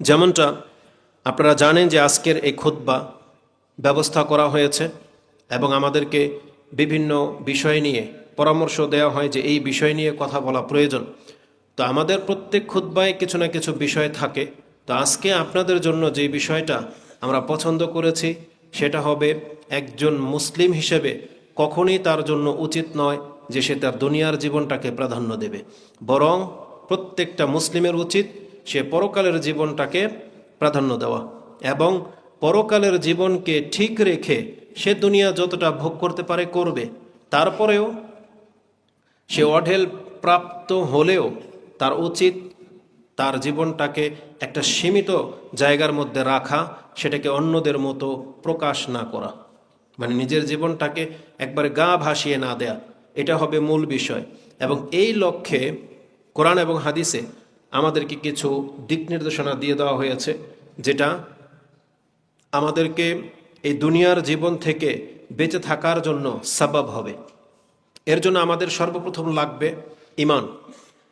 যেমনটা আপনারা জানেন যে আজকের এই খুতবা ব্যবস্থা করা হয়েছে এবং আমাদেরকে বিভিন্ন বিষয় নিয়ে পরামর্শ দেওয়া হয় যে এই বিষয় নিয়ে কথা বলা প্রয়োজন। তো আমাদের প্রত্যেক খুতবায় কিছু না কিছু বিষয় থাকে। তো আজকে আপনাদের জন্য যে বিষয়টা আমরা পছন্দ করেছি, সেটা হবে একজন মুসলিম হিসেবে কখনই তার জন্য উচিত নয় যে সে তার দুনিয়ার জীবনটাকে প্রাধান্য দেবে। বরং প্রত্যেকটা মুসলিমের উচিত সে পরকালের জীবনটাকে প্রাধান্য দেওয়া এবং পরকালের জীবনকে ঠিক রেখে সে দুনিয়া যতটা ভোগ করতে পারে করবে। তারপরেও সে অঢেল প্রাপ্ত হলেও তার উচিত তার জীবনটাকে একটা সীমিত জায়গার মধ্যে রাখা, সেটাকে অন্যদের মতো প্রকাশ না করা। মানে নিজের জীবনটাকে একবারে গা ভাসিয়ে না দেয়া। এটা হবে মূল বিষয়। এবং এই লক্ষ্যে কোরআন এবং হাদিসে আমাদেরকে কিছু দিক নির্দেশনা দিয়ে দেওয়া হয়েছে, যেটা আমাদেরকে এই দুনিয়ার জীবন থেকে বেঁচে থাকার জন্য সাবাব হবে। এর জন্য আমাদের সর্বপ্রথম লাগবে ইমান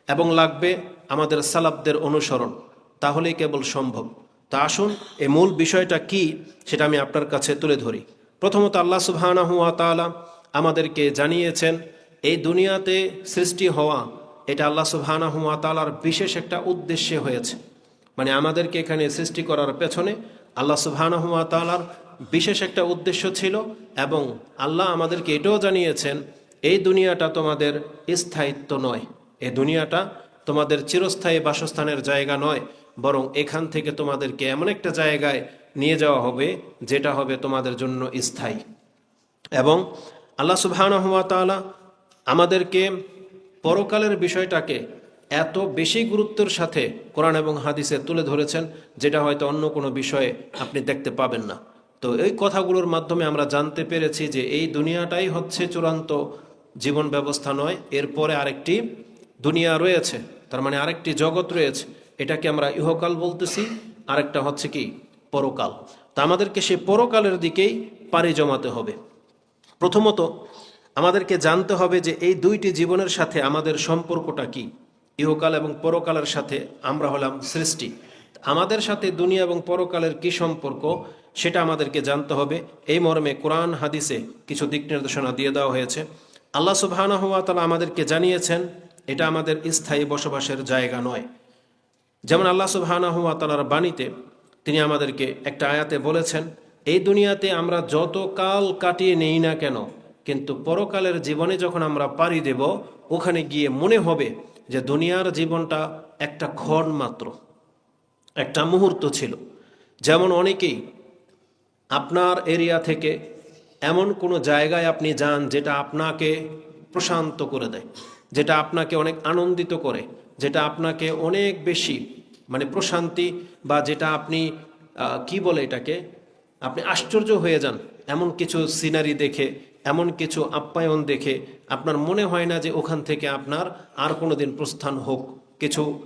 এবং লাগবে আমাদের সালাবদের অনুসরণ। তাহলেই কেবল সম্ভব। তা আসুন, এই মূল বিষয়টা কি সেটা আমি আপনার কাছে তুলে ধরি। প্রথমত আল্লাহ তাআলা আমাদেরকে জানিয়েছেন, এই দুনিয়াতে সৃষ্টি হওয়া এটা আল্লাহ সুবহানাহু ওয়া তাআলার বিশেষ একটা উদ্দেশ্যে হয়েছে। মানে আমাদেরকে এখানে সৃষ্টি করার পেছনে আল্লাহ সুবহানাহু ওয়া তাআলার বিশেষ একটা উদ্দেশ্য ছিল এবং আল্লাহ আমাদেরকে এটাও জানিয়েছেন, এই দুনিয়াটা তোমাদের স্থায়িত্ব নয়। এই দুনিয়াটা তোমাদের চিরস্থায়ী বাসস্থানের জায়গা নয়, বরং এখান থেকে তোমাদেরকে এমন একটা জায়গায় নিয়ে যাওয়া হবে যেটা হবে তোমাদের জন্য স্থায়ী। এবং আল্লাহ সুবহানাহু ওয়া তাআলা আমাদেরকে পরকালের বিষয়টাকে এত বেশি গুরুত্বের সাথে কোরআন এবং হাদিসে তুলে ধরেছেন, যেটা হয়তো অন্য কোনো বিষয়ে আপনি দেখতে পাবেন না। তো এই কথাগুলোর মাধ্যমে আমরা জানতে পেরেছি যে এই দুনিয়াটাই হচ্ছে চূড়ান্ত জীবন ব্যবস্থা নয়, এরপরে আরেকটি দুনিয়া রয়েছে, তার মানে আরেকটি জগৎ রয়েছে, এটাকে আমরা ইহকাল বলতেছি, আরেকটা হচ্ছে কি? পরকাল। তা আমাদেরকে সেই পরকালের দিকেই পাড়ি জমাতে হবে। প্রথমত আমাদেরকে জানতে হবে যে এই দুইটি জীবনের সাথে আমাদের সম্পর্কটা কি, ইহকাল এবং পরকালের সাথে আমরা হলাম সৃষ্টি। আমাদের সাথে দুনিয়া এবং পরকালের কি সম্পর্ক সেটা আমাদেরকে জানতে হবে। এই মর্মে কোরআন, হাদিসে কিছু দিক নির্দেশনা দিয়ে দেওয়া হয়েছে। আল্লাহ সুবহানাহু ওয়া তাআলা আমাদেরকে জানিয়েছেন, এটা আমাদের স্থায়ী বসবাসের জায়গা নয়। যেমন আল্লাহ সুবহানাহু ওয়া তাআলার বাণীতে তিনি আমাদেরকে একটা আয়াতে বলেছেন, এই দুনিয়াতে আমরা যত কাল কাটিয়ে নেই না কেন কিন্তু পরকালের জীবনে যখন আমরা পাড়ি দেব, ওখানে গিয়ে মনে হবে যে দুনিয়ার জীবনটা একটা ক্ষণ মাত্র, একটা মুহূর্ত ছিল। যেমন অনেকেই আপনার এরিয়া থেকে এমন কোনো জায়গায় আপনি যান যেটা আপনাকে প্রশান্ত করে দেয়, যেটা আপনাকে অনেক আনন্দিত করে, যেটা আপনাকে অনেক বেশি মানে প্রশান্তি বা যেটা আপনি কি বলে এটাকে? আপনি আশ্চর্য হয়ে যান। এমন কিছু সিনারি দেখে এমন কিছু আপ্যায়ন দেখে আপনার মনে হয় না যে ওখান থেকে আপনার আর কোনো দিন প্রস্থান হোক। কিছু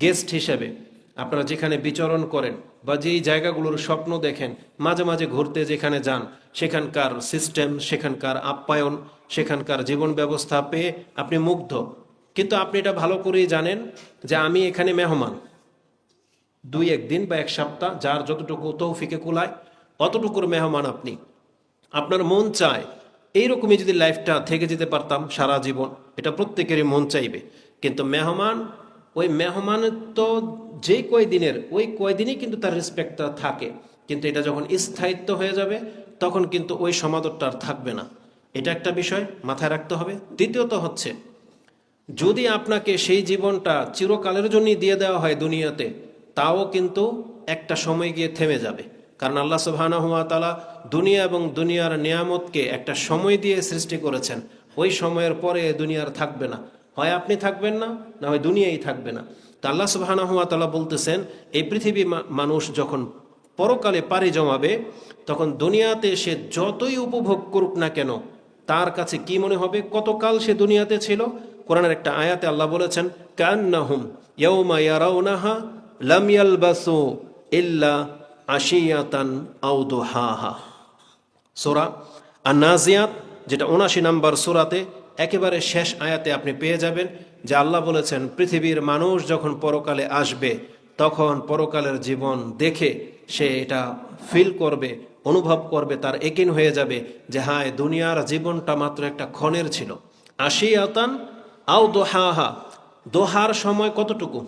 গেস্ট হিসেবে আপনারা যেখানে বিচরণ করেন বা যেই জায়গাগুলোর স্বপ্ন দেখেন, মাঝে মাঝে ঘুরতে যেখানে যান, সেখানকার সিস্টেম সেখানকার আপ্যায়ন, সেখানকার জীবন ব্যবস্থা পেয়ে আপনি মুগ্ধ। কিন্তু আপনি এটা ভালো করেই জানেন যে আমি এখানে মেহমান। দুই একদিন বা এক সপ্তাহ যার যতটুকু তৌফিকে কুলায়, অতটুকুর মেহমান আপনি। আপনার মন চায় এইরকমই যদি লাইফটা থেকে যেতে পারতাম সারা জীবন, এটা প্রত্যেকেরই মন চাইবে। কিন্তু মেহমান, ওই মেহমানের তো যে কয়দিনের ওই কয়দিনই কিন্তু তার রেসপেক্টটা থাকে। কিন্তু এটা যখন স্থায়িত্ব হয়ে যাবে, তখন কিন্তু ওই সমাদরটা আর থাকবে না। এটা একটা বিষয় মাথায় রাখতে হবে। দ্বিতীয়ত হচ্ছে, যদি আপনাকে সেই জীবনটা চিরকালের জন্যই দিয়ে দেওয়া হয় দুনিয়াতে, তাও কিন্তু একটা সময় গিয়ে থেমে যাবে। কারণ আল্লাহ সুবহানাহু ওয়া তাআলা দুনিয়া এবং দুনিয়ার নিয়ামতকে একটা সময় দিয়ে সৃষ্টি করেছেন। ওই সময়ের পরে দুনিয়ার থাকবে না। হয় আপনি থাকবেন না না হয় দুনিয়াই থাকবে না। তা আল্লাহ সুবহানাহু ওয়া তাআলা বলতেছেন, এই পৃথিবী মানুষ যখন পরকালে পাড়ি জমাবে, তখন দুনিয়াতে সে যতই উপভোগ করুক না কেন, তার কাছে কি মনে হবে? কতকাল সে দুনিয়াতে ছিল? কোরআনের একটা আয়াতে আল্লাহ বলেছেন, কান্নাহুম ইয়াউমা ইয়ারাউনাহা লাম ইয়ালবাসু ইল্লা আশিয়াতান আও দুহাহা সোরা আর নাজিয়াত যেটা উনাশি নাম্বার সোরাতে একেবারে শেষ আয়াতে আপনি পেয়ে যাবেন, যে আল্লাহ বলেছেন, পৃথিবীর মানুষ যখন পরকালে আসবে, তখন পরকালের জীবন দেখে সে এটা ফিল করবে, অনুভব করবে, তার একিন হয়ে যাবে যে হায়, দুনিয়ার জীবনটা মাত্র একটা ক্ষণের ছিল। আশিয়াতান আও দোহাহা দোহার সময় কতটুকু?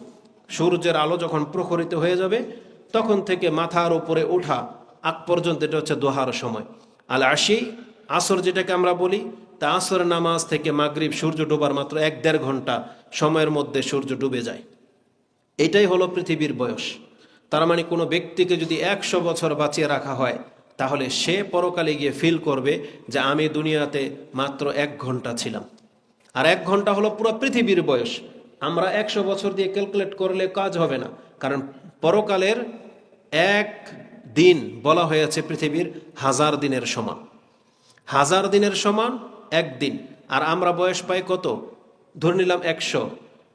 সূর্যের আলো যখন প্রখরিত হয়ে যাবে তখন থেকে মাথার উপরে ওঠা আগ পর্যন্ত এটা হচ্ছে দোহার সময়। আল আশি, আসর যেটাকে আমরা বলি, তা আসর নামাজ থেকে মাগরিব সূর্য ডোবার মাত্র এক দেড় ঘণ্টা সময়ের মধ্যে সূর্য ডুবে যায়। এটাই হলো পৃথিবীর বয়স। তার মানে কোনো ব্যক্তিকে যদি একশো বছর বাঁচিয়ে রাখা হয়, তাহলে সে পরকালে গিয়ে ফিল করবে যে আমি দুনিয়াতে মাত্র এক ঘণ্টা ছিলাম। আর এক ঘণ্টা হলো পুরো পৃথিবীর বয়স। আমরা একশো বছর দিয়ে ক্যালকুলেট করলে কাজ হবে না। কারণ পরকালের এক দিন বলা হয়েছে পৃথিবীর হাজার দিনের সমান। হাজার দিনের সমান একদিন আর আমরা বয়স পাই কত? ধরে নিলাম একশো।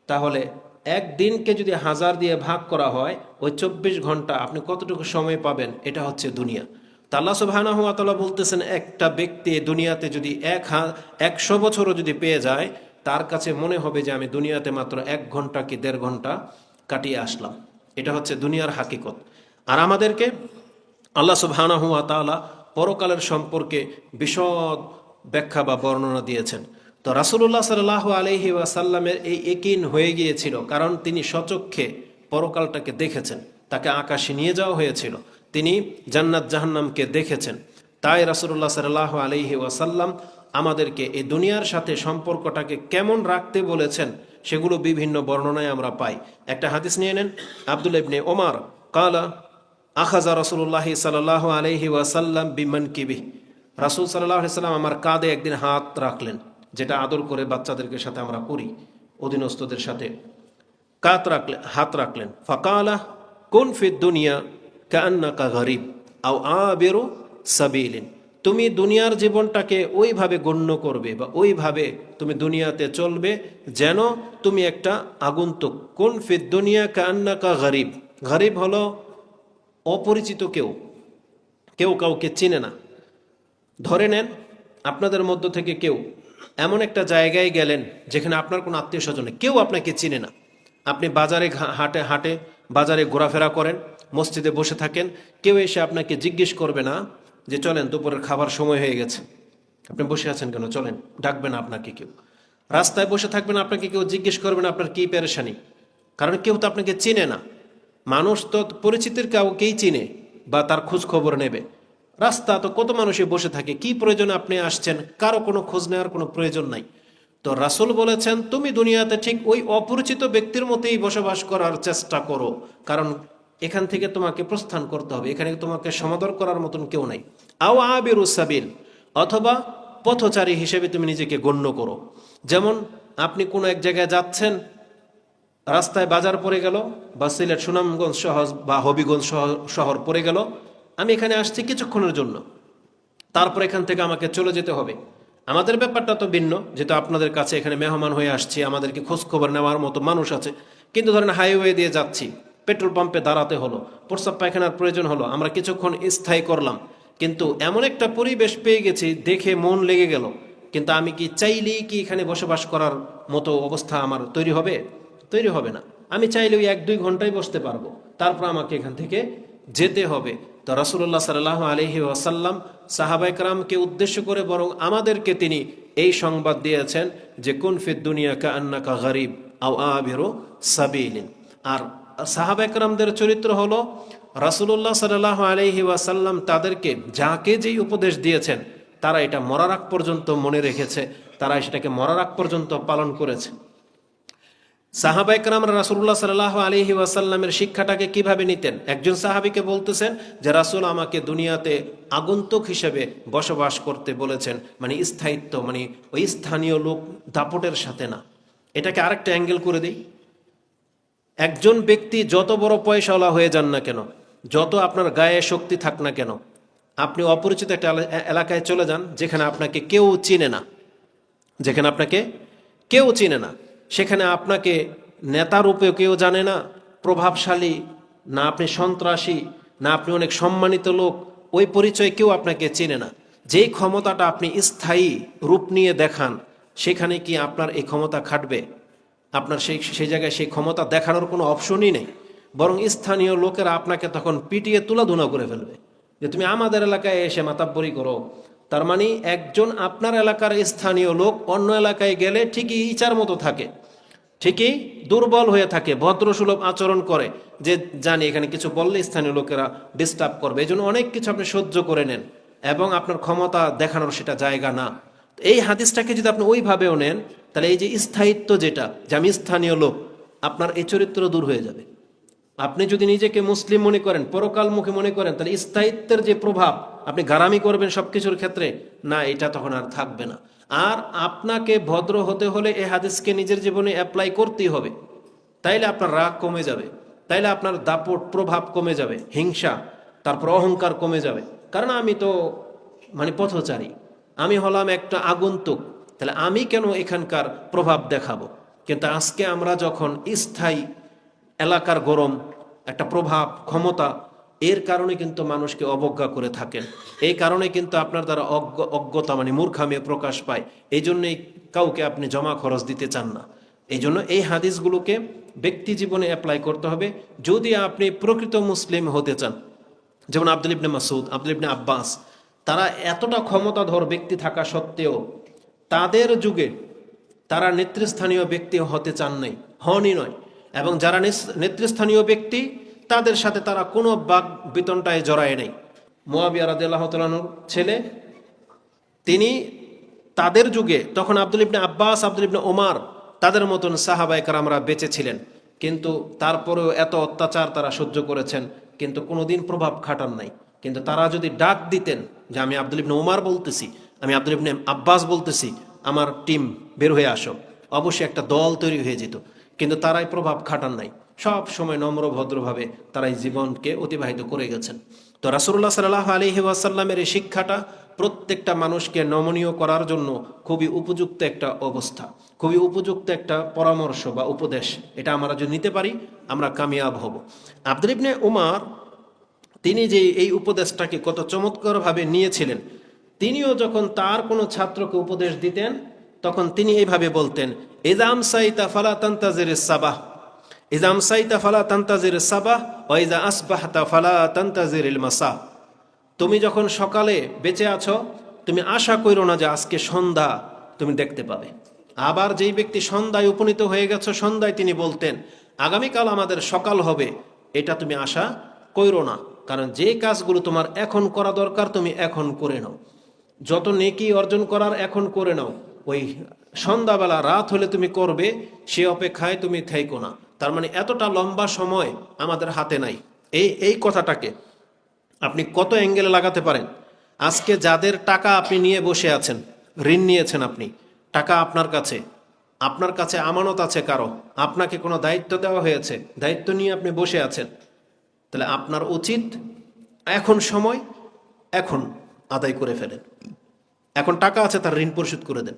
তাহলে একদিনকে যদি হাজার দিয়ে ভাগ করা হয়, ওই চব্বিশ ঘণ্টা আপনি কতটুকু সময় পাবেন? এটা হচ্ছে দুনিয়া। তা আল্লাহ সুবাহানহাতালা বলতেছেন, একটা ব্যক্তি দুনিয়াতে যদি এক একশো বছরও যদি পেয়ে যায়, তার কাছে মনে হবে যে আমি দুনিয়াতে মাত্র এক ঘণ্টা কি দেড় ঘণ্টা কাটিয়ে আসলাম। এটা হচ্ছে দুনিয়ার হাকিকত। আর আমাদেরকে আল্লাহ সুবহানাহু ওয়া তাআলা পরকালের সম্পর্কে বিশদ ব্যাখ্যা বা বর্ণনা দিয়েছেন। তো রাসূলুল্লাহ সাল্লাল্লাহু আলাইহি ওয়াসাল্লামের এই একিন হয়ে গিয়েছিল কারণ তিনি সচক্ষে পরকালটাকে দেখেছেন। তাকে আকাশে নিয়ে যাওয়া হয়েছিল। তিনি জান্নাত জাহান্নামকে দেখেছেন। তাই রাসূলুল্লাহ সাল্লাল্লাহু আলাইহি ওয়াসাল্লাম আমাদেরকে এই দুনিয়ার সাথে সম্পর্কটাকে কেমন রাখতে বলেছেন, সেগুলো বিভিন্ন বর্ণনায় আমরা পাই। একটা হাদিস নিয়ে নেন, আব্দুল ইবনে ওমার, কালা, আখাজা রসুল্লাহ সাল্লাহ আলহি ওয়াসাল্লাম বিমান কিবি। রাসুল সাল্লাহ সাল্লাম আমার কাঁধে একদিন হাত রাখলেন, যেটা আদর করে বাচ্চাদেরকে সাথে আমরা করি অধীনস্থদের সাথে কাত রাখলেন হাত রাখলেন। ফাকালা, কোন ফিদ দুনিয়া কান্না কা গরিব, আও আ বেরো সাবিলিন। তুমি দুনিয়ার জীবনটাকে ওইভাবে গণ্য করবে বা ওইভাবে তুমি দুনিয়াতে চলবে যেন তুমি একটা আগন্তুক, কোন ফিদ দুনিয়া কান্না কা গরিব। গরিব হলো অপরিচিত কেউ। কেউ কাউকে চিনে না। ধরে নেন আপনাদের মধ্য থেকে কেউ এমন একটা জায়গায় গেলেন যেখানে আপনার কোনো আত্মীয় স্বজন কেউ আপনাকে চিনে না। আপনি বাজারে হাটে হাটে বাজারে ঘোরাফেরা করেন, মসজিদে বসে থাকেন, কেউ এসে আপনাকে জিজ্ঞেস করবে না যে চলেন, দুপুরের খাবার সময় হয়ে গেছে। আপনি বসে আছেন কেন? চলেন ডাকবে না আপনাকে কেউ। রাস্তায় বসে থাকবেন, আপনাকে কেউ জিজ্ঞেস করবেন আপনার কি পেরেশানি। কারণ কেউ তো আপনাকে চিনে না। মানুষ তো পরিচিতির কাউকেই চিনে বা তার খোঁজ খবর নেবে। রাস্তা তো কত মানুষই বসে থাকে, কি প্রয়োজনে আপনি আসছেন? কারও কোনো খোঁজ নেওয়ার কোনো প্রয়োজন নাই। তো রাসুল বলেছেন, তুমি দুনিয়াতে ঠিক ওই অপরিচিত ব্যক্তির মতোই বসবাস করার চেষ্টা করো। কারণ এখান থেকে তোমাকে প্রস্থান করতে হবে। এখানে তোমাকে সমাদর করার মতন কেউ নাই। আও আবির সাবিল, অথবা পথচারী হিসেবে তুমি নিজেকে গণ্য করো। যেমন আপনি কোনো এক জায়গায় যাচ্ছেন, রাস্তায় বাজার পড়ে গেল, বা সিলেট সুনামগঞ্জ শহর বা হবিগঞ্জ শহর শহর পড়ে গেল, আমি এখানে আসছি কিছুক্ষণের জন্য। তারপর এখান থেকে আমাকে চলে যেতে হবে। আমাদের ব্যাপারটা তো ভিন্ন, যেহেতু আপনাদের কাছে এখানে মেহমান হয়ে আসছি, আমাদেরকে খোঁজখবর নেওয়ার মতো মানুষ আছে। কিন্তু ধরেন হাইওয়ে দিয়ে যাচ্ছি। পেট্রোল পাম্পে দাঁড়াতে হলো, প্রস্রাব পায়খানার প্রয়োজন হলো, আমরা কিছুক্ষণ স্থায়ী করলাম। কিন্তু এমন একটা পরিবেশ পেয়ে গেছি, দেখে মন লেগে গেল। কিন্তু আমি কি চাইলেই কি এখানে বসবাস করার মতো অবস্থা আমার তৈরি হবে? তৈরি হবে না। আমি চাইলে ওই এক দুই ঘন্টায় বসতে পারব। তারপর আমাকে এখান থেকে যেতে হবে। তো রাসুল্লাহ সাল্লাহ আলহি ওয়াসাল্লাম সাহাবাইকরামকে উদ্দেশ্য করে বরং আমাদেরকে তিনি এই সংবাদ দিয়েছেন যে, কোন ফিদ দুনিয়া কা আন্না কা গরিব আও আবিরো সাবিলিন। আর সাহাবাইকরামদের চরিত্র হলো রাসুল্লাহ সাল্লাহ আলহি ওয়াসাল্লাম তাদেরকে যাকে যেই উপদেশ দিয়েছেন, তারা এটা মরার আগ পর্যন্ত মনে রেখেছে, তারা সেটাকে মরার আগ পর্যন্ত পালন করেছে। সাহাবাইকরাম রাসুল্লাহ সাল্লাহ আলহি ওয়াসাল্লামের শিক্ষাটাকে কীভাবে নিতেন? একজন সাহাবিকে বলতেছেন যে, রাসুল আমাকে দুনিয়াতে আগন্তুক হিসেবে বসবাস করতে বলেছেন মানে স্থায়িত্ব মানে ওই স্থানীয় লোক দাপটের সাথে না। এটাকে আরেকটা অ্যাঙ্গেল করে দিই। একজন ব্যক্তি যত বড় পয়সাওয়ালা হয়ে যান না কেন, যত আপনার গায়ে শক্তি থাক না কেন, আপনি অপরিচিত একটা এলাকায় চলে যান যেখানে আপনাকে কেউ চিনে না। যেখানে আপনাকে কেউ চিনে না। সেখানে আপনাকে নেতা রূপেও কেউ জানে না, প্রভাবশালী, না আপনি সন্ত্রাসী, না আপনি অনেক সম্মানিত লোক, ওই পরিচয় কেউ আপনাকে চেনে না। যেই ক্ষমতাটা আপনি স্থায়ী রূপ নিয়ে দেখান, সেখানে কি আপনার এই ক্ষমতা খাটবে? আপনার সেই সেই জায়গায় সেই ক্ষমতা দেখানোর কোনো অপশনই নেই। বরং স্থানীয় লোকেরা আপনাকে তখন পিটিয়ে তুলাধুনা করে ফেলবে। যে তুমি আমাদের এলাকায় এসে মাতাব্বরি করো। তার মানে একজন আপনার এলাকার স্থানীয় লোক অন্য এলাকায় গেলে ঠিকই ইচার মতো থাকে। ঠিকই দুর্বল হয়ে থাকে, ভদ্রসুলভ আচরণ করে। যে জানি এখানে কিছু বললে স্থানীয় লোকেরা ডিস্টার্ব করবে। এই জন্য অনেক কিছু আপনি সহ্য করে নেন। এবং আপনার ক্ষমতা দেখানোর সেটা জায়গা না। এই হাদিসটাকে যদি আপনি ওইভাবেও নেন, তাহলে এই যে স্থায়িত্ব যেটা, যে আমি স্থানীয় লোক, আপনার এই চরিত্র দূর হয়ে যাবে। আপনি যদি নিজেকে মুসলিম মনে করেন পরকালমুখী মনে করেন, তাহলে স্থায়িত্বের যে প্রভাব, আপনি গারামি করবেন সবকিছুর ক্ষেত্রে, না, এটা তখন আর থাকবে না। আর আপনাকে ভদ্র হতে হলে এই হাদিসকে নিজের জীবনে অ্যাপ্লাই করতেই হবে। তাইলে আপনার রাগ কমে যাবে, তাইলে আপনার দাপট প্রভাব কমে যাবে, হিংসা, তারপর অহংকার কমে যাবে। কারণ আমি তো মানে পথচারী। আমি হলাম একটা আগন্তুক। তাহলে আমি কেন এখানকার প্রভাব দেখাবো? কিন্তু আজকে আমরা যখন স্থায়ী এলাকার গরম, একটা প্রভাব, ক্ষমতা, এর কারণে কিন্তু মানুষকে অবজ্ঞা করে থাকেন। এই কারণে কিন্তু আপনার দ্বারা অজ্ঞ, অজ্ঞতা মানে মূর্খামে প্রকাশ পায়। এই জন্যই কাউকে আপনি জমা খরচ দিতে চান না। এই জন্য এই হাদিসগুলোকে ব্যক্তি জীবনে অ্যাপ্লাই করতে হবে। যদি আপনি প্রকৃত মুসলিম হতে চান, যেমন আব্দুল ইবনে মাসুদ আব্দুল ইবনে আব্বাস তারা এতটা ক্ষমতাধর ব্যক্তি থাকা সত্ত্বেও তাদের যুগে তারা নেতৃস্থানীয় ব্যক্তি হতে চান নাই, হনই নয়। এবং যারা নেতৃস্থানীয় ব্যক্তি, তাদের সাথে তারা কোনো বাক বিতনটায় জড়ায় নেই। মোয়াবিয়া রাদিয়াল্লাহু তাআলার ছেলে, তিনি তাদের যুগে তখন আব্দুল ইবনে আব্বাস, আব্দুল ইবনে ওমার তাদের মতন সাহাবাই কারামরা বেঁচে ছিলেন। কিন্তু তারপরেও এত অত্যাচার তারা সহ্য করেছেন, কিন্তু কোনোদিন প্রভাব খাটান নাই। কিন্তু তারা যদি ডাক দিতেন যে আমি আব্দুল ইবনে ওমার বলতেছি, আমি আব্দুল ইবনে আব্বাস বলতেছি, আমার টিম বের হয়ে আসো, অবশ্যই একটা দল তৈরি হয়ে যেত। কিন্তু তারাই প্রভাব খাটান নাই। সব সময় নম্র ভদ্রভাবে তারা এই জীবনকে অতিবাহিত করে গেছেন। তো রাসুল্লাহ সাল্লাহ আলহি ওয়াসাল্লামের এই শিক্ষাটা প্রত্যেকটা মানুষকে নমনীয় করার জন্য খুবই উপযুক্ত একটা অবস্থা, খুবই উপযুক্ত একটা পরামর্শ বা উপদেশ। এটা আমরা যদি নিতে পারি, আমরা কামিয়াব হব। আব্দুল ইবনে উমার তিনি যে এই উপদেশটাকে কত চমৎকারভাবে নিয়েছিলেন, তিনিও যখন তার কোনো ছাত্রকে উপদেশ দিতেন, তখন তিনি এইভাবে বলতেন ইজাম সাইতা ফালা তান্তাজির সাবাহ। ইজাম সাইতা ফালা তান্তাজির সাবাহ ও ইজা আসবাহতা ফালা তান্তাজির মাসা। তুমি যখন সকালে বেঁচে আছো, তুমি আশা করো না যে আজকে সন্ধ্যা তুমি দেখতে পাবে। আবার যেই ব্যক্তি সন্ধ্যায় উপনীত হয়ে গেছো, সন্ধ্যায় তিনি বলতেন, আগামীকাল আমাদের সকাল হবে, এটা তুমি আশা করো না। কারণ যে কাজগুলো তোমার এখন করা দরকার, তুমি এখন করে নাও। যত নেকি অর্জন করার এখন করে নাও। ওই সন্ধ্যাবেলা রাত হলে তুমি করবে, সে অপেক্ষায় তুমি থেইকো না। তার মানে এতটা লম্বা সময় আমাদের হাতে নাই। এই এই কথাটাকে আপনি কত অ্যাঙ্গেলে লাগাতে পারেন? আজকে যাদের টাকা আপনি নিয়ে বসে আছেন, ঋণ নিয়েছেন আপনি, টাকা আপনার কাছে আপনার কাছে আমানত আছে কারও, আপনাকে কোনো দায়িত্ব দেওয়া হয়েছে, দায়িত্ব নিয়ে আপনি বসে আছেন। তাহলে আপনার উচিত এখন সময় এখন আদায় করে ফেলেন। এখন টাকা আছে তার ঋণ পরিশোধ করে দেন।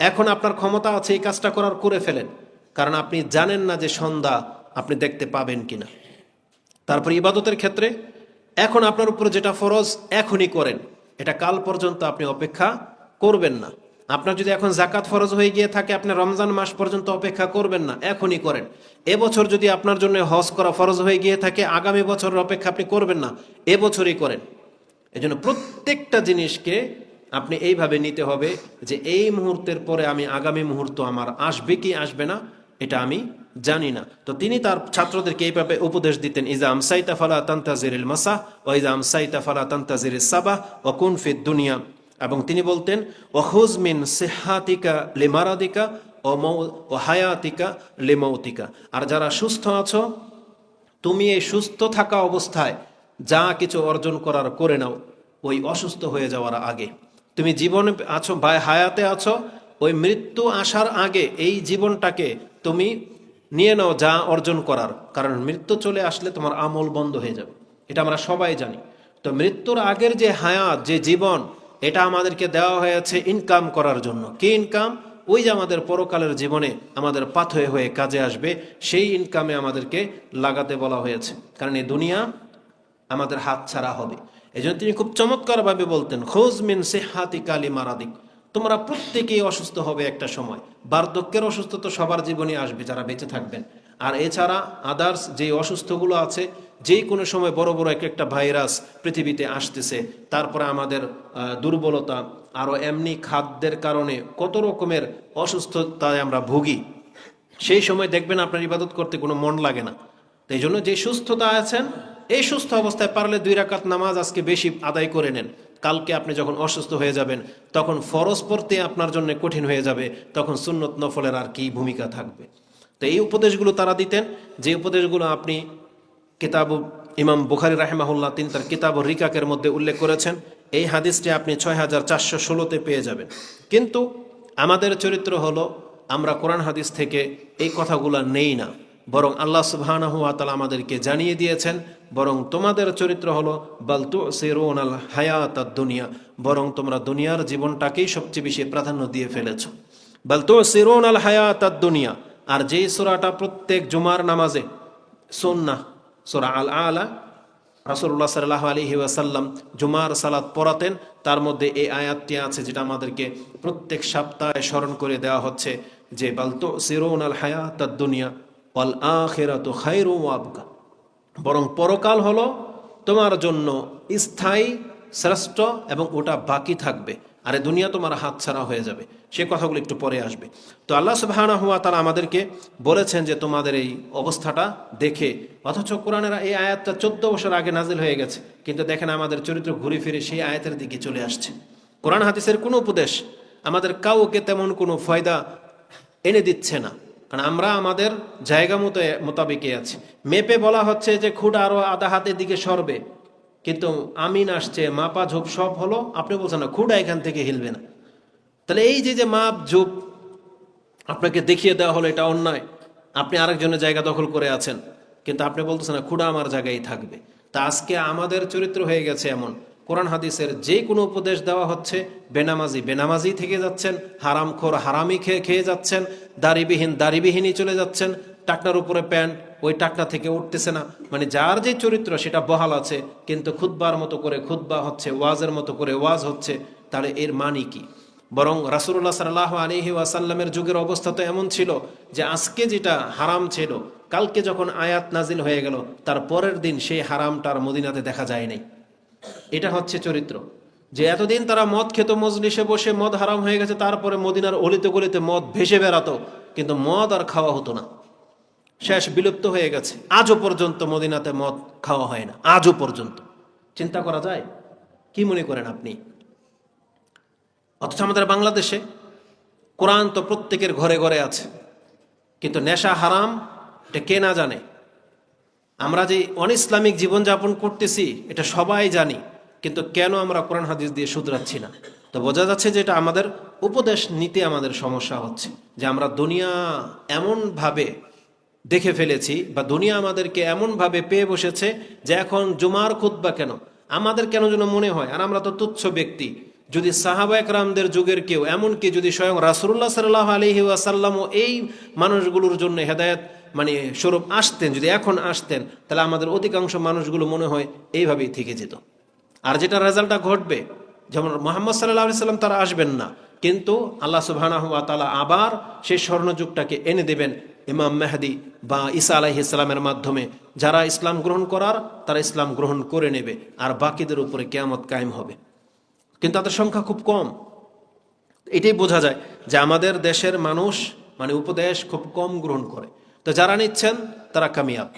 এখন আপনার ক্ষমতা আছে এই কাজটা করার করে ফেলেন। কারণ আপনি জানেন না যে সন্ধ্যা আপনি দেখতে পাবেন কিনা। তারপর ইবাদতের ক্ষেত্রে এখন আপনার উপরে যেটা ফরজ এখনই করেন। এটা কাল পর্যন্ত আপনি অপেক্ষা করবেন না। আপনার যদি এখন জাকাত ফরজ হয়ে গিয়ে থাকে, আপনি রমজান মাস পর্যন্ত অপেক্ষা করবেন না, এখনই করেন। এবছর যদি আপনার জন্য হজ করা ফরজ হয়ে গিয়ে থাকে, আগামী বছরের অপেক্ষা আপনি করবেন না, এবছরই করেন। এই জন্য প্রত্যেকটা জিনিসকে আপনি এইভাবে নিতে হবে যে এই মুহূর্তের পরে আমি আগামী মুহূর্ত আমার আসবে কি আসবে না, এটা আমি জানি না। তো তিনি তার ছাত্রদেরকে এইভাবে উপদেশ দিতেন, ইজা আমসাইতা ফালা তান্তাজিরিল মাসা ও ইজা আমসাইতা ফালা তান্তাজির সাবা ও কুন ফিদ দুনিয়া। এবং তিনি বলতেন, ওহুজ মিন সেহাতিকা লিমারাদিকা ও হায়াতিকা লিমৌতিকা। আর যারা সুস্থ আছো, তুমি এই সুস্থ থাকা অবস্থায় যা কিছু অর্জন করার করে নাও, ওই অসুস্থ হয়ে যাওয়ার আগে। তুমি জীবনে আছো, বা হায়াতে আছো, ওই মৃত্যু আসার আগে এই জীবনটাকে তুমি নিয়ে নাও যা অর্জন করার। কারণ মৃত্যু চলে আসলে তোমার আমল বন্ধ হয়ে যাবে। এটা আমরা সবাই জানি। তো মৃত্যুর আগের যে হায়াত, যে জীবন এটা আমাদেরকে দেওয়া হয়েছে ইনকাম করার জন্য। কি ইনকাম ওই যে আমাদের পরকালের জীবনে আমাদের পাথয়ে হয়ে কাজে আসবে, সেই ইনকামে আমাদেরকে লাগাতে বলা হয়েছে। কারণ এই দুনিয়া আমাদের হাত ছাড়া হবে। এই জন্য তিনি খুব চমৎকারভাবে বলতেন, খোঁজ মিন সেহাতি কালি মারাদিক। তোমরা প্রত্যেকেই অসুস্থ হবে একটা সময়। বার্ধক্যের অসুস্থ তো সবার জীবনে আসবে যারা বেঁচে থাকবেন। আর এছাড়া আদার্স যে অসুস্থগুলো আছে যেই কোনো সময় বড় বড় এক একটা ভাইরাস পৃথিবীতে আসতেছে, তারপরে আমাদের দুর্বলতা আরও এমনি খাদ্যের কারণে কত রকমের অসুস্থতায় আমরা ভুগি। সেই সময় দেখবেন আপনার ইবাদত করতে কোনো মন লাগে না। তো এই জন্য যে সুস্থতা আছেন, এই সুস্থ অবস্থায় পারলে দুই রাকাত নামাজ আজকে বেশি আদায় করে নেন। কালকে আপনি যখন অসুস্থ হয়ে যাবেন, তখন ফরজ পড়তে আপনার জন্য কঠিন হয়ে যাবে, তখন সুন্নত নফলের আর কি ভূমিকা থাকবে। তো এই উপদেশগুলো তারা দিতেন, যে উপদেশগুলো আপনি কিতাব ইমাম বুখারি রাহেমাহুল্লাহ, তিনি তার কিতাব ও রিকাকের মধ্যে উল্লেখ করেছেন। এই হাদিসটি আপনি ছয় হাজার চারশো ষোলোতে পেয়ে যাবেন। কিন্তু আমাদের চরিত্র হলো, আমরা কোরআন হাদিস থেকে এই কথাগুলো নেই না। বরং আল্লাহ সুবহানাহু তাআলা আমাদেরকে জানিয়ে দিয়েছেন, বরং তোমাদের চরিত্র হলো বালতু সিরুন আল হায়াত দুনিয়া। বরং তোমরা দুনিয়ার জীবনটাকেই সবচেয়ে বেশি প্রাধান্য দিয়ে ফেলেছ। বালতু সিরুন আল হায়াত দুনিয়া। আর যেই সূরাটা প্রত্যেক জুমার নামাজে সুন্নাহ সূরা আল আলা রাসূলুল্লাহ সাল্লাল্লাহু আলাইহি ওয়াসাল্লাম জুমার সালাত পড়াতেন। তার মধ্যে এই আয়াতটি আছে যেটা আমাদেরকে প্রত্যেক সপ্তাহে স্মরণ করে দেওয়া হচ্ছে যে বালতো সিরুন আল হায়াত দুনিয়া ওয়াল আখিরাতু খায়রু ওয়া আবকা। বরং পরকাল হলো তোমার জন্য স্থায়ী, শ্রেষ্ঠ এবং ওটা বাকি থাকবে। আরে দুনিয়া তোমার হাত ছাড়া হয়ে যাবে। সে কথাগুলো একটু পরে আসবে। তো আল্লাহ সুবহানা হুয়া তারা আমাদেরকে বলেছেন যে তোমাদের এই অবস্থাটা দেখে, অথচ কোরআনের এই আয়াতটা চোদ্দ বছর আগে নাজিল হয়ে গেছে, কিন্তু দেখেন আমাদের চরিত্র ঘুরে ফিরে সেই আয়াতের দিকে চলে আসছে। কোরআন হাদিসের কোনো উপদেশ আমাদের কাউকে তেমন কোনো ফয়দা এনে দিচ্ছে না, কারণ আমরা আমাদের জায়গা মতো মোতাবেকে আছি। মেপে বলা হচ্ছে যে খুঁট আরও আধা হাতের দিকে সরবে, কিন্তু আমিন আসছে, মাপা ঝোপ সব হলো, আপনি বলছেন না খুঁড়া এখান থেকে হিলবে না। তাহলে এই যে যে মাপ, ঝোপ আপনাকে দেখিয়ে দেওয়া হলো, এটা অন্যায়। আপনি আরেকজনের জায়গা দখল করে আছেন। কিন্তু আপনি বলতেছেন না, খুঁড়া আমার জায়গায় থাকবে। তা আজকে আমাদের চরিত্র হয়ে গেছে এমন। কোরআন হাদিসের যে কোনো উপদেশ দেওয়া হচ্ছে, বেনামাজি বেনামাজি থেকে যাচ্ছেন হারামখোর হারামি খেয়ে খেয়ে যাচ্ছেন, দাড়িবিহীন দাড়িবিহীনই চলে যাচ্ছেন, টাকনার উপরে প্যান্ট, ওই টাকনা থেকে উঠতেছে না। মানে যার যে চরিত্র, সেটা বহাল আছে, কিন্তু খুদ্বার মতো করে খুদ্বা হচ্ছে, ওয়াজের মতো করে ওয়াজ হচ্ছে, তাহলে এর মানি কি? বরং রাসুল্লাহ সাল্লাহ আলহি ওয়াসাল্লামের যুগের অবস্থা তো এমন ছিল যে আজকে যেটা হারাম ছিল, কালকে যখন আয়াত নাজিল হয়ে গেল, তার পরের দিন সেই হারামটার মদিনাতে দেখা যায় নাই এটা হচ্ছে চরিত্র। যে এতদিন তারা মদ খেত, মজলিসে বসে মদ হারাম হয়ে গেছে, তারপরে মদিনার অলিতে গলিতে মদ ভেসে বেড়াতো, কিন্তু মদ আর খাওয়া হতো না। শেষ বিলুপ্ত হয়ে গেছে। আজও পর্যন্ত মদিনাতে মদ খাওয়া হয় না। আজও পর্যন্ত। চিন্তা করা যায়? কি মনে করেন আপনি? অথচ আমাদের বাংলাদেশে কোরআন তো প্রত্যেকের ঘরে ঘরে আছে। কিন্তু নেশা হারাম, এটা কে না জানে? আমরা যে অন ইসলামিক জীবনযাপন করতেছি, এটা সবাই জানি, কিন্তু কেন আমরা কোরআন হাদিস দিয়ে শুধরাচ্ছি না? তো বোঝা যাচ্ছে যে এটা আমাদের উপদেশ নিতে আমাদের সমস্যা হচ্ছে, যে আমরা দুনিয়া এমনভাবে দেখে ফেলেছি বা দুনিয়া আমাদেরকে এমনভাবে পেয়ে বসেছে যে এখন জুমার খুদ্া কেন? আমাদের কেন যেন মনে হয়? আর আমরা তো তুচ্ছ ব্যক্তি। যদি সাহাবা একরামদের যুগের কেউ, এমনকি যদি স্বয়ং রাসুল্লাহ সাল্লাহ আলহি আসাল্লামও এই মানুষগুলোর জন্য হেদায়ত মানে স্বরূপ আসতেন, যদি এখন আসতেন, তাহলে আমাদের অধিকাংশ মানুষগুলো মনে হয় এইভাবেই থেকে যেত। আর যেটা রেজাল্টটা ঘটবে, যেমন মোহাম্মদ সাল্লাহ আলি সাল্লাম তারা আসবেন না, কিন্তু আল্লাহ সুবাহ তালা আবার সেই স্বর্ণযুগটাকে এনে দেবেন ইমাম মেহাদি বা ঈসা আলাহি ইসলামের মাধ্যমে। যারা ইসলাম গ্রহণ করার, তারা ইসলাম গ্রহণ করে নেবে, আর বাকিদের উপরে কেয়ামত কায়েম হবে। কিন্তু তাদের সংখ্যা খুব কম। এটাই বোঝা যায় যে আমাদের দেশের মানুষ মানে উপদেশ খুব কম গ্রহণ করে। তো যারা নিচ্ছেন, তারা কামিয়াব।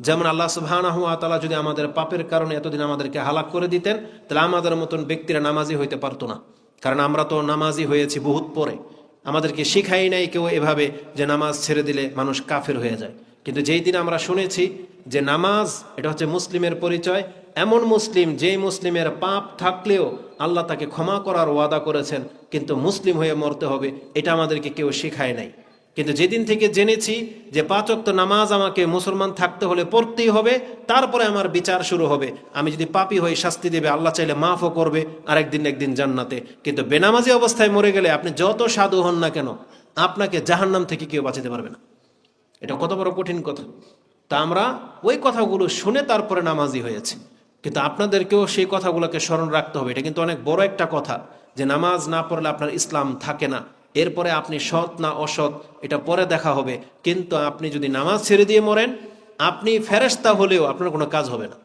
যেমন আল্লাহ সুবহানাহু তাআলা যদি আমাদের পাপের কারণে এতদিন আমাদেরকে হালাক করে দিতেন, তাহলে আমাদের মতন ব্যক্তিরা নামাজি হইতে পারতো না। কারণ আমরা তো নামাজি হয়েছি বহুত পরে। আমাদেরকে শিখাই নাই কেউ এভাবে যে নামাজ ছেড়ে দিলে মানুষ কাফের হয়ে যায়। কিন্তু যেই দিন আমরা শুনেছি যে নামাজ, এটা হচ্ছে মুসলিমের পরিচয় এমন মুসলিম, যেই মুসলিমের পাপ থাকলেও আল্লাহ তাকে ক্ষমা করার ওয়াদা করেছেন, কিন্তু মুসলিম হয়ে মরতে হবে, এটা আমাদেরকে কেউ শেখায় নাই। কিন্তু যেদিন থেকে জেনেছি যে পাঁচক্ত নামাজ আমাকে মুসলমান থাকতে হলে পড়তেই হবে, তারপরে আমার বিচার শুরু হবে। আমি যদি পাপি হয়ে শাস্তি দেবে, আল্লাহ চাইলে মাফও করবে, আরেকদিন একদিন জান্নাতে। কিন্তু বেনামাজি অবস্থায় মরে গেলে আপনি যত সাধু হন না কেন, আপনাকে জাহান্নাম থেকে কেউ বাঁচাতে পারবে না। এটা কত বড় কঠিন কথা। তা আমরা ওই কথাগুলো শুনে তারপরে নামাজি হয়েছে। কিন্তু আপনাদেরকেও সেই কথাগুলোকে স্মরণ রাখতে হবে। এটা কিন্তু অনেক বড় একটা কথা যে নামাজ না পড়লে আপনার ইসলাম থাকে না। এরপরে আপনি সৎ না অসৎ, এটা পরে দেখা হবে। কিন্তু আপনি যদি নামাজ ছেড়ে দিয়ে মরেন, আপনি ফেরেস্তা হলেও আপনার কোনো কাজ হবে না।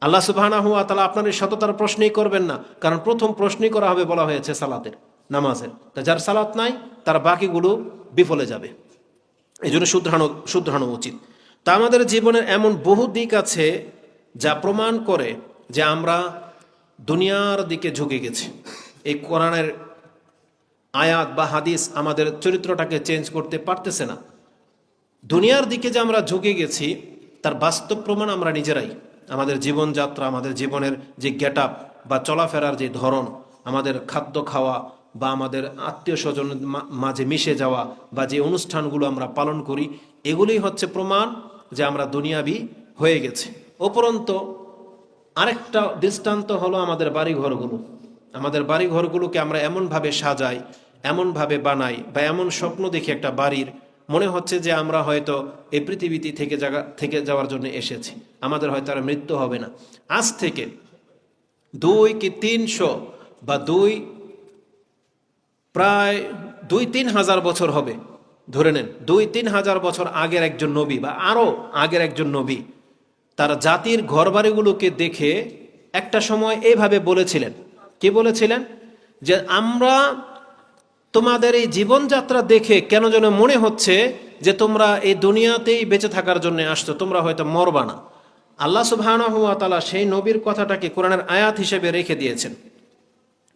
আল্লাহ সুবহানাহু ওয়া তাআলা আপনার এই সততার প্রশ্নই করবেন না। কারণ প্রথম প্রশ্নই করা হবে বলা হয়েছে সালাতের, নামাজের। তা যার সালাত নাই, তার বাকিগুলো বিফলে যাবে। এই জন্য শুধরানো শুধরানো উচিত। তা আমাদের জীবনের এমন বহু দিক আছে যা প্রমাণ করে যে আমরা দুনিয়ার দিকে ঝুঁকে গেছি। এই কোরআনের আয়াত বা হাদিস আমাদের চরিত্রটাকে চেঞ্জ করতে পারতেছে না। দুনিয়ার দিকে যে আমরা ঝুঁকে গেছি, তার বাস্তব প্রমাণ আমরা নিজেরাই। আমাদের জীবনযাত্রা, আমাদের জীবনের যে গেট বা চলাফেরার যে ধরন, আমাদের খাদ্য খাওয়া বা আমাদের আত্মীয় স্বজন মাঝে মিশে যাওয়া বা যে অনুষ্ঠানগুলো আমরা পালন করি, এগুলোই হচ্ছে প্রমাণ যে আমরা দুনিয়াবি হয়ে গেছি। উপরন্ত আরেকটা দৃষ্টান্ত হলো আমাদের বাড়ি ঘরগুলো আমাদের বাড়ি ঘরগুলোকে আমরা এমনভাবে সাজাই, এমনভাবে বানাই বা এমন স্বপ্ন দেখি একটা বাড়ির, মনে হচ্ছে যে আমরা হয়তো এই পৃথিবীতে থেকে জায়গা থেকে যাওয়ার জন্য এসেছি। আমাদের হয়তো আর মৃত্যু হবে না। আজ থেকে দুই কি তিনশো বা দুই প্রায় দুই তিন হাজার বছর হবে। ধরে নেন, দুই তিন হাজার বছর আগের একজন নবী বা আরও আগের একজন নবী তার জাতির ঘরবাড়িগুলোকে দেখে একটা সময় এইভাবে বলেছিলেন। কি বলেছিলেন? যে আমরা তোমাদের এই জীবনযাত্রা দেখে কেন যেন মনে হচ্ছে যে তোমরা এই দুনিয়াতেই বেঁচে থাকার জন্য আসছো, তোমরা হয়তো মরবা না। আল্লাহ তাআলা সেই নবীর কথাটাকে কোরআনের আয়াত হিসেবে রেখে দিয়েছেন।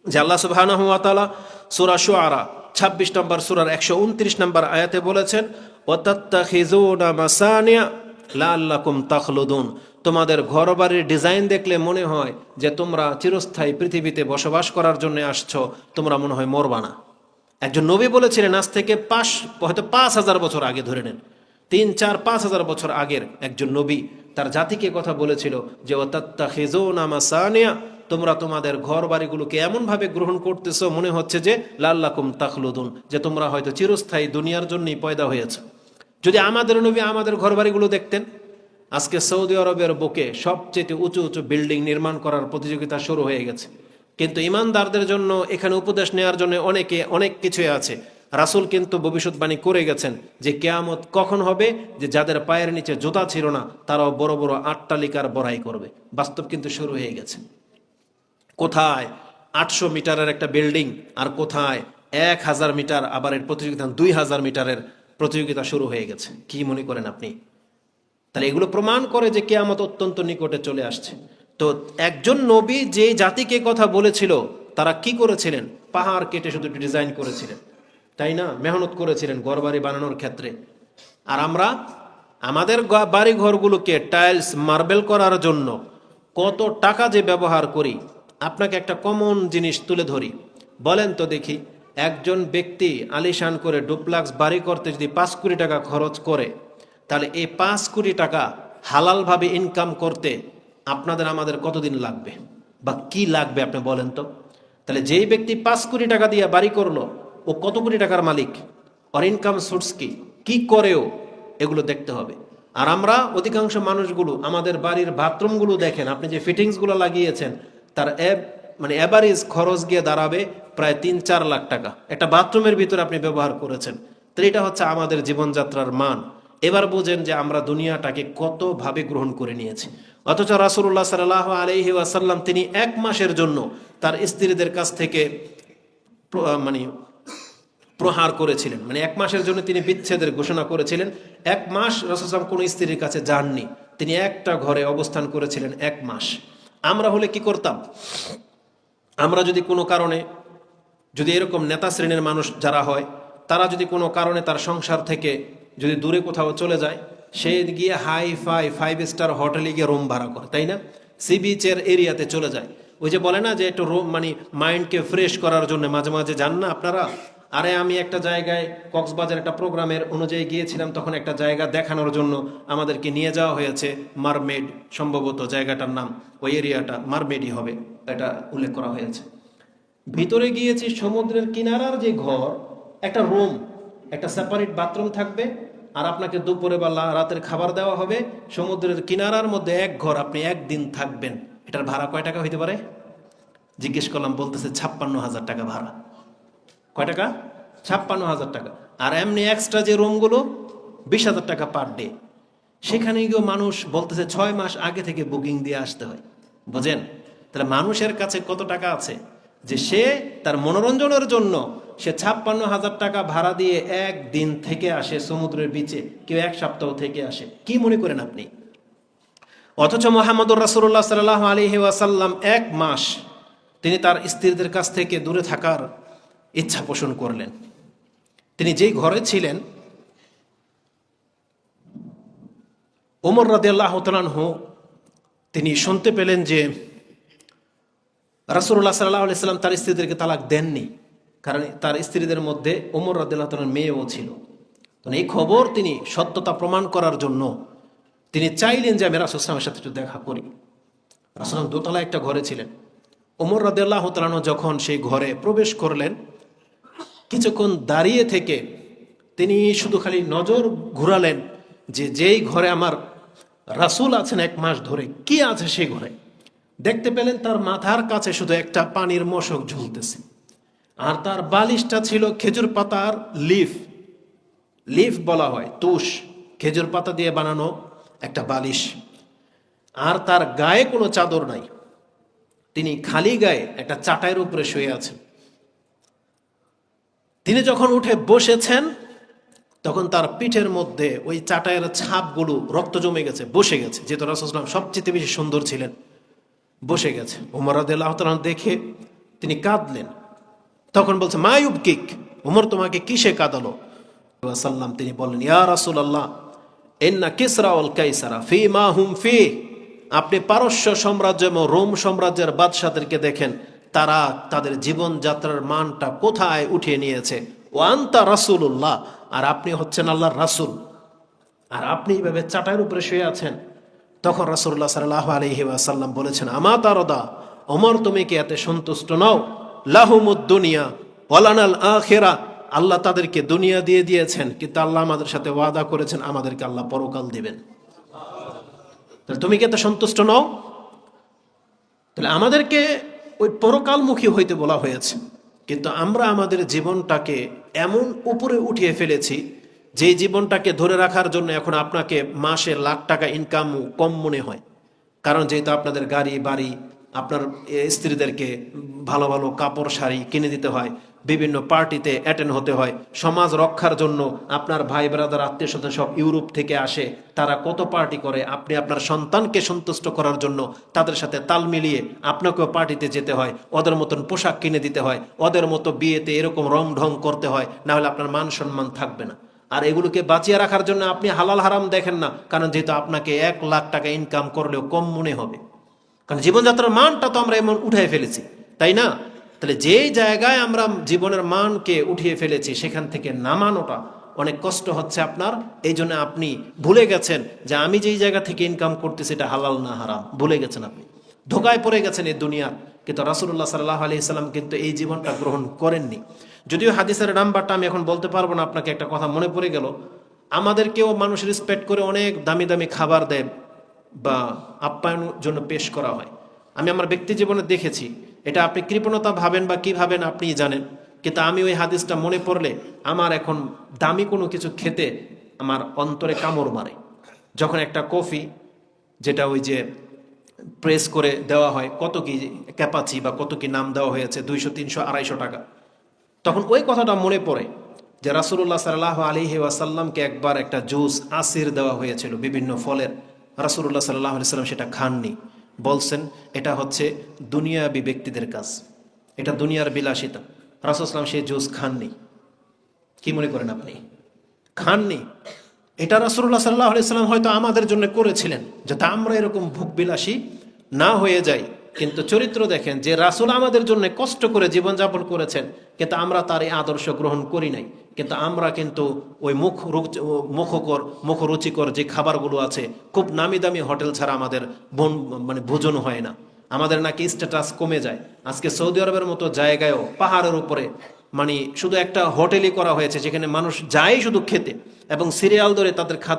যে আল্লাহ তাআলা সূরা শুআরা 26 নম্বর সূরার 129 নম্বর আয়াতে বলেছেন মাসানিয়া লাআল্লাকুম তাখলুদুন। তোমাদের ঘরবাড়ির ডিজাইন দেখলে মনে হয় যে তোমরা চিরস্থায়ী পৃথিবীতে বসবাস করার জন্য আসছো, তোমরা মনে হয় মরবা না। একজন নবী বলেছিলেন, আজ থেকে পাঁচ, হয়তো পাঁচ হাজার বছর আগে ধরে নেন। তিন, চার, পাঁচ হাজার বছর আগের একজন নবী তার জাতিকে কথা বলেছিল যে ওতাত্তা খেজো নামা সানিয়া তোমরা তোমাদের ঘর বাড়িগুলোকে এমনভাবে গ্রহণ করতেছো মনে হচ্ছে যে লাল্লাকুম তাখলুদুন, যে তোমরা হয়তো চিরস্থায়ী দুনিয়ার জন্যই পয়দা হয়েছে। যদি আমাদের নবী আমাদের ঘর বাড়িগুলো দেখতেন, আজকে সৌদি আরবের বুকে সবচেয়ে উঁচু উঁচু বিল্ডিং নির্মাণ করার প্রতিযোগিতা শুরু হয়ে গেছে। কিন্তু ইমানদারদের জন্য এখানে উপদেশ নেওয়ার জন্য অনেকে অনেক কিছুই আছে। রাসুল কিন্তু ভবিষ্যৎবাণী করে গেছেন যে কেয়ামত কখন হবে, যে যাদের পায়ের নিচে জোতা ছিল না, তারাও বড় বড় আটটালিকার বড়াই করবে। বাস্তব কিন্তু শুরু হয়ে গেছে। কোথায় আটশো মিটারের একটা বিল্ডিং আর কোথায় এক হাজার মিটার আবার এর প্রতিযোগিতা, দুই হাজার মিটারের প্রতিযোগিতা শুরু হয়ে গেছে। কি মনে করেন আপনি? তাহলে এগুলো প্রমাণ করে যে কে কেয়ামত অত্যন্ত নিকটে চলে আসছে। তো একজন নবী যে জাতিকে কথা বলেছিল, তারা কি করেছিলেন? পাহাড় কেটে শুধু ডিজাইন করেছিলেন। তাই না? মেহনত করেছিলেন ঘরবাড়ি বানানোর ক্ষেত্রে। আর আমরা, আমাদের বাড়ি ঘরগুলোকে টাইলস, মার্বেল করার জন্য কত টাকা যে ব্যবহার করি, আপনাকে একটা কমন জিনিস তুলে ধরি। বলেন তো দেখি। একজন ব্যক্তি আলিশান করে ডুপ্লাক্স বাড়ি করতে যদি পাঁচ কোটি টাকা খরচ করে, তাহলে এই পাঁচ কোটি টাকা হালালভাবে ইনকাম করতে আপনাদের আমাদের কতদিন লাগবে? বা কি লাগবে আপনি বলেন তো? তাহলে যেই ব্যক্তি পাঁচ কোটি টাকা দিয়ে বাড়ি করল, ও কত কোটি টাকার মালিক? ওর ইনকাম সোর্স কি? কি করেও এগুলো দেখতে হবে। আর আমরা অধিকাংশ মানুষগুলো, আমাদের বাড়ির বাথরুমগুলো দেখেন, আপনি যে ফিটিংসগুলো লাগিয়েছেন, তার অ্যাব মানে অ্যাভারেজ খরচ গিয়ে দাঁড়াবে প্রায় তিন চার লাখ টাকা। একটা বাথরুমের ভিতরে আপনি ব্যবহার করেছেন। তো এটা হচ্ছে আমাদের জীবনযাত্রার মান। এবার বোঝেন যে আমরা দুনিয়াটাকে কতভাবে গ্রহণ করে নিয়েছি। অথচ রাসুল্লাহ সাল্লাহ আলহি ওয়াসাল্লাম তিনি এক মাসের জন্য তার স্ত্রীদের কাছ থেকে মানে প্রহার করেছিলেন। মানে এক মাসের জন্য তিনি বিচ্ছেদের ঘোষণা করেছিলেন। এক মাস রসুলাম কোনো স্ত্রীর কাছে যাননি। তিনি একটা ঘরে অবস্থান করেছিলেন এক মাস। আমরা হলে কি করতাম? আমরা যদি কোনো কারণে যদি এরকম নেতা শ্রেণির মানুষ যারা হয়, তারা যদি কোনো কারণে তার সংসার থেকে যদি দূরে কোথাও চলে যায়, সে গিয়ে হাই ফাই ফাইভ স্টার হোটেলে গিয়ে রুম ভাড়া করে, তাই না? সি বিচের এরিয়াতে চলে যায়। ওই যে বলে না যে একটু রুম মানে মাইন্ডকে ফ্রেশ করার জন্য মাঝে মাঝে যান না আপনারা? আরে আমি একটা জায়গায়, কক্সবাজার একটা প্রোগ্রামের অনুযায়ী গিয়েছিলাম, তখন একটা জায়গা দেখানোর জন্য আমাদেরকে নিয়ে যাওয়া হয়েছে মারমেড, সম্ভবত জায়গাটার নাম, ওই এরিয়াটা মারমেডই হবে, এটা উল্লেখ করা হয়েছে। ভিতরে গিয়েছি সমুদ্রের কিনারার যে ঘর, একটা রুম, একটা সেপারেট বাথরুম থাকবে, আর আপনাকে দুপুরে বা রাতের খাবার দেওয়া হবে। সমুদ্রের কিনারার মধ্যে এক ঘর, আপনি একদিন থাকবেন। এটার ভাড়া কয় টাকা হইতে পারে? জিজ্ঞেস করলাম, বলতেছে ছাপ্পান্ন হাজার টাকা ভাড়া। কয় টাকা? ছাপ্পান্ন হাজার টাকা। আর এমনি এক্সট্রা যে রুমগুলো বিশ হাজার টাকা পার ডে সেখানে গিয়েও মানুষ বলতেছে, ছয় মাস আগে থেকে বুকিং দিয়ে আসতে হয়। বুঝেন? তাহলে মানুষের কাছে কত টাকা আছে? যে সে তার মনোরঞ্জনের জন্য সে ছাপ্পান্ন হাজার টাকা ভাড়া দিয়ে এক দিন থেকে আসে সমুদ্রের বিচে কেউ এক সপ্তাহ থেকে আসে। কি মনে করেন আপনি? অথচ মোহাম্মদুর রাসুল্লাহ সাল্লাহ আলহি ওয়াসাল্লাম এক মাস তিনি তার স্ত্রীদের কাছ থেকে দূরে থাকার ইচ্ছা পোষণ করলেন। তিনি যেই ঘরে ছিলেন, ওমর রাদিয়াল্লাহ তালানহু তিনি শুনতে পেলেন যে রাসুল্লাহ সাল্লাহ আলাইসাল্লাম তার স্ত্রীদেরকে তালাক দেননি। কারণ তার স্ত্রীদের মধ্যে ওমর রাদিল্লাহ মেয়েও ছিল। এই খবর তিনি সত্যতা প্রমাণ করার জন্য তিনি চাইলেন যে আমি রাসুলামের সাথে একটু দেখা করি। রাসুলাম দোতলা একটা ঘরে ছিলেন। ওমর রাদিল্লাহ তালানো যখন সেই ঘরে প্রবেশ করলেন, কিছুক্ষণ দাঁড়িয়ে থেকে তিনি শুধু খালি নজর ঘুরালেন যে যেই ঘরে আমার রাসুল আছেন এক মাস ধরে, কি আছে সেই ঘরে? দেখতে পেলেন তার মাথার কাছে শুধু একটা পানির মশক ঝুলতেছে। আর তার বালিশটা ছিল খেজুর পাতার লিফ। লিফ বলা হয়, তুষ। খেজুর পাতা দিয়ে বানানো একটা বালিশ। আর তার গায়ে কোনো চাদর নাই। তিনি খালি গায়ে একটা চাটাইয়ের উপরে শুয়ে আছেন। তিনি যখন উঠে বসেছেন, তখন তার পিঠের মধ্যে ওই চাটাইয়ের ছাপগুলো রক্ত জমে গেছে, বসে গেছে, যেহেতু রাসুসলাম সবচেয়ে বেশি সুন্দর ছিলেন। বসে গেছে। উমর আদাল্লাহ দেখে তিনি কাঁদলেন। তখন বলছে মায়ুব কিক উমর তোমাকে কিসে কাঁদালো? সাল্লাম তিনি বললেন, ইয়া রাসুল আল্লাহ এন্না কিসরা অল কাইসারা ফি মা হুম ফি আপনি পারস্য সাম্রাজ্য এবং রোম সাম্রাজ্যের বাদশাদেরকে দেখেন, তারা তাদের জীবনযাত্রার মানটা কোথায় উঠিয়ে নিয়েছে। ও আন্তা রাসুল্লাহ আর আপনি হচ্ছেন আল্লাহর রাসুল। আর আপনি এইভাবে চাটাইয়ের উপরে শুয়ে আছেন। তখন রাসুল্লাহ সাল্লাহ আলহি আসাল্লাম বলেছেন, আমা তারদা অমর তুমি কি এতে সন্তুষ্ট নও? লাহুমুদ দুনিয়া, ওয়ালানাল আখেরা। আল্লাহ তাদেরকে দুনিয়া দিয়ে দিয়েছেন, কিন্তু আল্লাহ আমাদের সাথে ওয়াদা করেছেন, আমাদেরকে আল্লাহ পরকাল দিবেন। তাহলে তুমি কি এতে সন্তুষ্ট নও? তাহলে আমাদেরকে ওই পরকালমুখী হইতে বলা হয়েছে, কিন্তু আমরা আমাদের জীবনটাকে এমন উপরে উঠিয়ে ফেলেছি যে জীবনটাকে ধরে রাখার জন্য এখন আপনাকে মাসে লাখ টাকা ইনকাম কম মনে হয়। কারণ যেহেতু আপনাদের গাড়ি, বাড়ি, আপনার স্ত্রীদেরকে ভালো ভালো কাপড়, শাড়ি কিনে দিতে হয়, বিভিন্ন পার্টিতে অ্যাটেন্ড হতে হয়, সমাজ রক্ষার জন্য আপনার ভাই ব্রাদার আত্মীয় স্বজন সব ইউরোপ থেকে আসে, তারা কত পার্টি করে, আপনি আপনার সন্তানকে সন্তুষ্ট করার জন্য তাদের সাথে তাল মিলিয়ে আপনাকেও পার্টিতে যেতে হয়, ওদের মতন পোশাক কিনে দিতে হয়, ওদের মতো বিয়েতে এরকম রং ঢং করতে হয়, না হলে আপনার মান সম্মান থাকবে না। আর এগুলোকে বাঁচিয়ে রাখার জন্য আপনি হালাল হারাম দেখেন না, কারণ যেহেতু আপনাকে এক লাখ টাকা ইনকাম করলেও কম মনে হবে। কারণ জীবনযাত্রার মানটা তো আমরা এমন উঠাই ফেলেছি, তাই না? তাহলে যেই জায়গায় আমরা জীবনের মানকে উঠিয়ে ফেলেছি, সেখান থেকে নামানোটা অনেক কষ্ট হচ্ছে আপনার। এই জন্য আপনি ভুলে গেছেন যে আমি যেই জায়গা থেকে ইনকাম করতেছি এটা হালাল না হারাম। ভুলে গেছেন আপনি। ধোকায় পড়ে গেছেন এই দুনিয়ার। কিন্তু রাসুল্লাহ সাল্লাহ আলি সাল্লাম কিন্তু এই জীবনটা গ্রহণ করেননি। যদিও হাদিসের নাম্বারটা আমি এখন বলতে পারব না, আপনাকে একটা কথা মনে পড়ে গেল। আমাদেরকেও মানুষ রেসপেক্ট করে অনেক দামি দামি খাবার দেয় বা আপ্যায়নের জন্য পেশ করা হয়। আমি আমার ব্যক্তি জীবনে দেখেছি, এটা আপনি কৃপণতা ভাবেন বা কি ভাবেন আপনি জানেন, কিন্তু আমি ওই হাদিসটা মনে পড়লে আমার এখন দামি কোনো কিছু খেতে আমার অন্তরে কামড় মারে। যখন একটা কফি যেটা ওই যে প্রেস করে দেওয়া হয়, কত কি ক্যাপাচি বা কত কি নাম দেওয়া হয়েছে, দুইশো, তিনশো, আড়াইশো টাকা। তখন ওই কথাটা মনে পড়ে যে রাসুল্লাহ সাল্লাহ আলিহি ওয়াসাল্লামকে একবার একটা জুস, আসির দেওয়া হয়েছিল বিভিন্ন ফলের। রাসুল্লাহ সাল্লাহ আলি সাল্লাম সেটা খাননি। বলছেন, এটা হচ্ছে দুনিয়াবি ব্যক্তিদের কাজ। এটা দুনিয়ার বিলাসিতা। রাসুলাম সেই জুস খাননি। কি মনে করেন আপনি? খাননি? এটা রাসুল্লাহ সাল্লাহ আলি সাল্লাম হয়তো আমাদের জন্য করেছিলেন, যাতে আমরা এরকম ভোগ বিলাসী না হয়ে যাই। কিন্তু চরিত্র দেখেন যে রাসুল আমাদের জন্য কষ্ট করে জীবনযাপন করেছেন, কিন্তু আমরা তার এই আদর্শ গ্রহণ করি নাই। কিন্তু আমরা কিন্তু ওই মুখ মুখকর, মুখরুচিকর যে খাবারগুলো আছে, খুব নামি দামি হোটেল ছাড়া আমাদের বন মানে ভোজন হয় না। আমাদের নাকি স্ট্যাটাস কমে যায়। আজকে সৌদি আরবের মতো জায়গায়ও পাহাড়ের উপরে মানে শুধু একটা হোটেলই করা হয়েছে, যেখানে মানুষ যায় শুধু খেতে, এবং সিরিয়াল ধরে তাদের খাদ্য